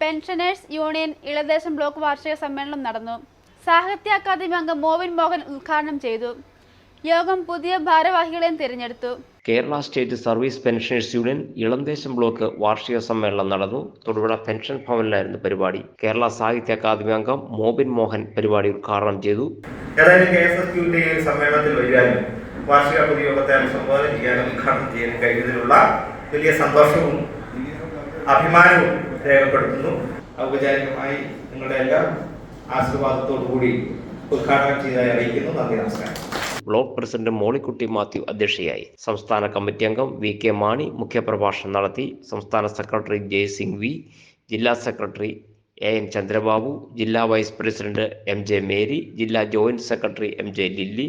Pensioners union ഇളദേശം block വാർഷിക സമ്മേളനം നടന്നു. സാഹിത്യ അക്കാദമി അംഗം മോവിൻ മോഹൻ ഉദ്ഘാടനം ചെയ്തു. യോഗം പുതിയ ഭാരവാഹികളെയും തിരഞ്ഞെടുത്തു. Kerala state service pensioners union Elamdesam block വാർഷിക സമ്മേളനം നടന്നു. തൊടുപുഴ പെൻഷൻ ഭവനിലായിരുന്നു പരിപാടി. കേരള സാഹിത്യ അക്കാദമി അംഗം മോബിൻ മോഹൻ പരിപാടി ഉദ്ഘാടനം ചെയ്തു. ഏതായാലും കെ എസ് എസ് യുവിന്റെ ഈ സമ്മേളനത്തിൽ വരികയാലും വാർഷിക പൊതുയോഗത്തെ അഭിസംബോധന ചെയ്യാനും ഉദ്ഘാടനം ചെയ്യാൻ കഴിഞ്ഞതിലുള്ള വലിയ സന്തോഷവും അഭിമാനവും രേഖപ്പെടുത്തുന്നു. ഔപചാരികമായി നിങ്ങളുടെ എല്ലാ ആശീർവാദത്തോടു കൂടി ഉദ്ഘാടനം ചെയ്തതായി അറിയിക്കുന്നു. നന്ദി നമസ്കാരം. ബ്ലോക്ക് പ്രസിഡന്റ് മോളിക്കുട്ടി മാത്യു അധ്യക്ഷയായി സംസ്ഥാന കമ്മിറ്റി അംഗം വി കെ മാണി മുഖ്യപ്രഭാഷണം നടത്തി സംസ്ഥാന സെക്രട്ടറി ജയസിംഗ് വി ജില്ലാ സെക്രട്ടറി എ എൻ ചന്ദ്രബാബു ജില്ലാ vice president M J Mary ജില്ലാ joint secretary M J Lilly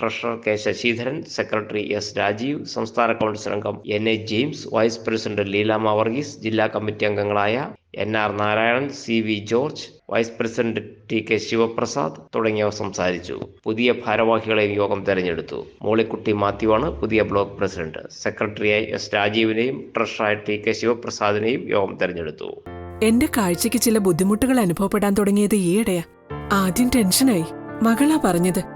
treasurer K Sasidharan secretary S Rajeev സംസ്ഥാന കൗൺസിൽ അംഗം N A James vice president Leelamma Varghese ജില്ലാ committee അംഗങ്ങളായ N R Narayanan C V George vice president T K Sivaprasad തുടങ്ങിയവർ സംസാരിച്ചു. പുതിയ ഭാരവാഹികളെയും യോഗം തെരഞ്ഞെടുത്തു. മോളിക്കുട്ടി മാത്യുവാണ് പുതിയ ബ്ലോക്ക് പ്രസിഡന്റ്. സെക്രട്ടറിയായി എസ് രാജീവിനെയും ട്രഷറായി ടി കെ ശിവപ്രസാദിനെയും യോഗം തെരഞ്ഞെടുത്തു. എന്റെ കാഴ്ചയ്ക്ക് ചില ബുദ്ധിമുട്ടുകൾ അനുഭവപ്പെടാൻ തുടങ്ങിയത് ഈയിടെയാ. ആദ്യം ടെൻഷനായി. മകളാ പറഞ്ഞത്.